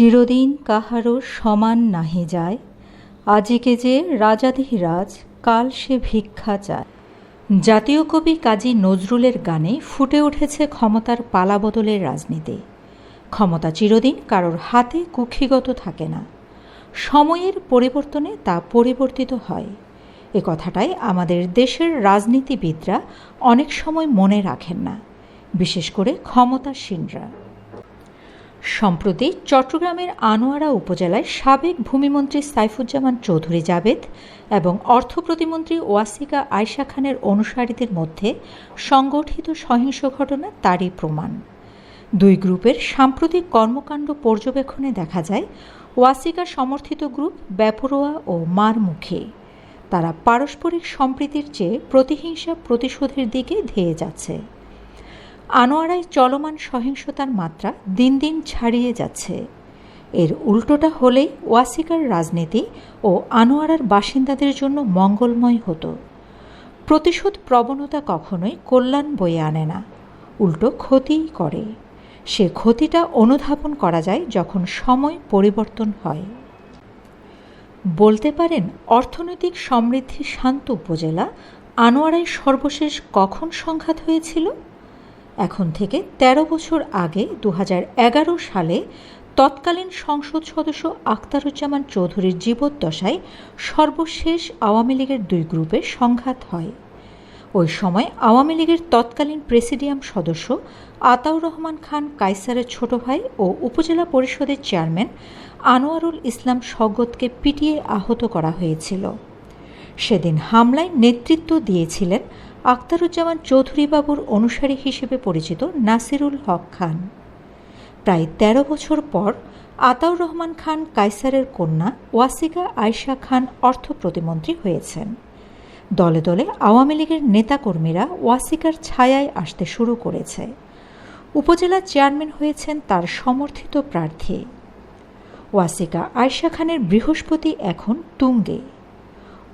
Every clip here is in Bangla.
চিরদিন কাহারও সমান নাহি যায়। আজিকে যে রাজাধিরাজ, কাল সে ভিক্ষা চায়। জাতীয় কবি কাজী নজরুলের গানে ফুটে উঠেছে ক্ষমতার পালাবদলের রাজনীতি। ক্ষমতা চিরদিন কারোর হাতে কুক্ষিগত থাকে না। সময়ের পরিবর্তনে তা পরিবর্তিত হয়। এ কথাটাই আমাদের দেশের রাজনীতিবিদরা অনেক সময় মনে রাখেন না, বিশেষ করে ক্ষমতাসীনরা। সম্প্রতি চট্টগ্রামের আনোয়ারা উপজেলায় সাবেক ভূমিমন্ত্রী সাইফুজ্জামান চৌধুরী জাবেদ এবং অর্থ প্রতিমন্ত্রী ওয়াসিকা আয়শা খানের অনুসারীদের মধ্যে সংগঠিত সহিংস ঘটনা তারই প্রমাণ। দুই গ্রুপের সাম্প্রতিক কর্মকাণ্ড পর্যবেক্ষণে দেখা যায়, ওয়াসিকা সমর্থিত গ্রুপ ব্যাপরোয়া ও মারমুখী। তারা পারস্পরিক সম্প্রীতির চেয়ে প্রতিহিংসা প্রতিশোধের দিকে ধেয়ে যাচ্ছে। আনোয়ারায় চলমান সহিংসতার মাত্রা দিন দিন ছাড়িয়ে যাচ্ছে। এর উল্টোটা হলেই ওয়াসিকার রাজনীতি ও আনোয়ারার বাসিন্দাদের জন্য মঙ্গলময় হতো। প্রতিশোধ প্রবণতা কখনোই কল্যাণ বয়ে আনে না। উল্টো ক্ষতিই করে। সে ক্ষতিটা অনুধাবন করা যায় যখন সময় পরিবর্তন হয়। বলতে পারেন, অর্থনৈতিক সমৃদ্ধি শান্ত উপজেলা আনোয়ারায় সর্বশেষ কখন সংঘাত হয়েছিল? এখন থেকে ১৩ বছর আগে দু হাজার এগারো সালে তৎকালীন সংসদ সদস্য আখতারুজ্জামান চৌধুরীর জীবদ্দশায় সর্বশেষ আওয়ামী লীগের দুই গ্রুপে সংঘাত হয়। ওই সময় আওয়ামী লীগের তৎকালীন প্রেসিডিয়াম সদস্য আতাউর রহমান খান কাইসারের ছোট ভাই ও উপজেলা পরিষদের চেয়ারম্যান আনোয়ারুল ইসলাম স্বগতকে পিটিয়ে আহত করা হয়েছিল। সেদিন হামলায় নেতৃত্ব দিয়েছিলেন আখতারুজ্জামান চৌধুরী বাবুর অনুসারী হিসেবে পরিচিত নাসিরুল হক খান। প্রায় ১৩ বছর পর আতাউর রহমান খান কাইসারের কন্যা ওয়াসিকা আয়শা খান অর্থ প্রতিমন্ত্রী হয়েছেন। দলে দলে আওয়ামী লীগের নেতাকর্মীরা ওয়াসিকার ছায়ায় আসতে শুরু করেছে। উপজেলা চেয়ারম্যান হয়েছেন তার সমর্থিত প্রার্থী। ওয়াসিকা আয়শা খানের বৃহস্পতি এখন তুঙ্গে।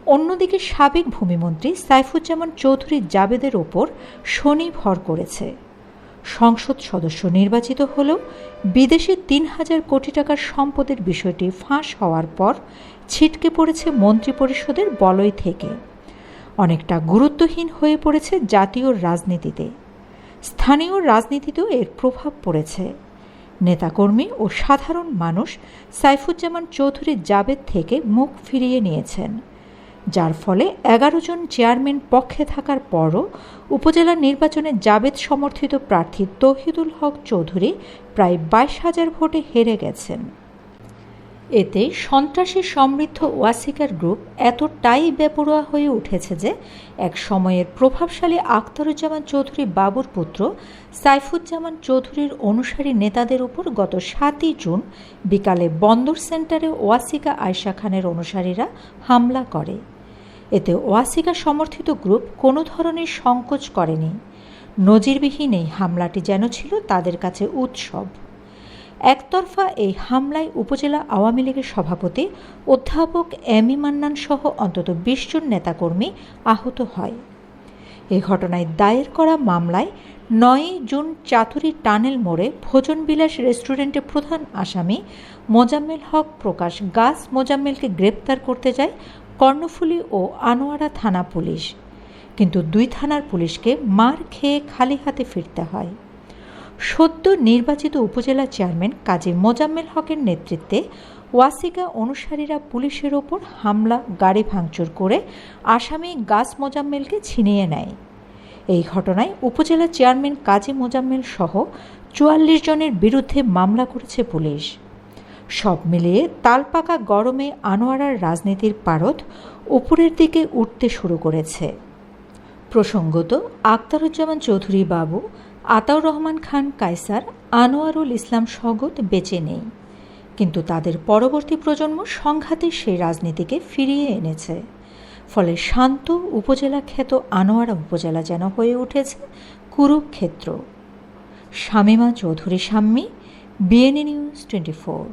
অন্যদিকে সাবেক ভূমিমন্ত্রী সাইফুজ্জামান চৌধুরী জাবেদের ওপর শনি ভর করেছে। সংসদ সদস্য নির্বাচিত হলেও বিদেশে তিন হাজার কোটি টাকার সম্পদের বিষয়টি ফাঁস হওয়ার পর ছিটকে পড়েছে মন্ত্রিপরিষদের বলয় থেকে। অনেকটা গুরুত্বহীন হয়ে পড়েছে জাতীয় রাজনীতিতে। স্থানীয় রাজনীতিতেও এর প্রভাব পড়েছে। নেতাকর্মী ও সাধারণ মানুষ সাইফুজ্জামান চৌধুরী জাবেদ থেকে মুখ ফিরিয়ে নিয়েছেন। যার ফলে এগারো জন চেয়ারম্যান পক্ষে থাকার পরও উপজেলা নির্বাচনে জাবেদ সমর্থিত প্রার্থী তহিদুল হক চৌধুরী প্রায় বাইশ হাজার ভোটে হেরে গেছেন। এতে সন্ত্রাসী সমৃদ্ধ ওয়াসিকার গ্রুপ এতটাই বেপরোয়া হয়ে উঠেছে যে এক সময়ের প্রভাবশালী আখতারুজ্জামান চৌধুরী বাবুর পুত্র সাইফুজ্জামান চৌধুরীর অনুসারী নেতাদের উপর গত সাতই জুন বিকালে বন্দর সেন্টারে ওয়াসিকা আয়শা খানের অনুসারীরা হামলা করে। এতে ওয়াসিকা সমর্থিত গ্রুপ কোনো ধরনের সংকোচ করেনি। নজিরবিহীন এই হামলাটি যেন ছিল তাদের কাছে উৎসব। একতরফা এই হামলায় উপজেলা আওয়ামী লীগের সভাপতি অধ্যাপক এম ই মান্নান সহ অন্তত বিশ জন নেতাকর্মী আহত হয়। এ ঘটনায় দায়ের করা মামলায় নয়ই জুন চাতুরি টানেল মোড়ে ভোজনবিলাস রেস্টুরেন্টের প্রধান আসামি মোজাম্মেল হক প্রকাশ গাছ মোজাম্মেলকে গ্রেপ্তার করতে যায় কর্ণফুলী ও আনোয়ারা থানা পুলিশ। কিন্তু দুই থানার পুলিশকে মার খেয়ে খালি হাতে ফিরতে হয়। সদ্য নির্বাচিত উপজেলা চেয়ারম্যান কাজী মোজাম্মেল হকের নেতৃত্বে ওয়াসিকা অনুসারীরা পুলিশের ওপর হামলা, গাড়ি ভাঙচুর করে আসামি গাছ মোজাম্মেলকে ছিনিয়ে নেয়। এই ঘটনায় উপজেলা চেয়ারম্যান কাজী মোজাম্মেল সহ চুয়াল্লিশ জনের বিরুদ্ধে মামলা করেছে পুলিশ। সব মিলিয়ে তালপাকা গরমে আনোয়ারার রাজনীতির পারদ উপরের দিকে উঠতে শুরু করেছে। প্রসঙ্গত আক্তারুজ্জামান চৌধুরী বাবু, আতাউর রহমান খান কায়সার, আনোয়ারুল ইসলাম স্বগত বেঁচে নেই। কিন্তু তাদের পরবর্তী প্রজন্ম সংঘাতে সেই রাজনীতিকে ফিরিয়ে এনেছে। ফলে শান্ত উপজেলা খ্যাত আনোয়ারা উপজেলা যেন হয়ে উঠেছে Kurukshetra. Shamima Chowdhury Shammi BNA news twenty four.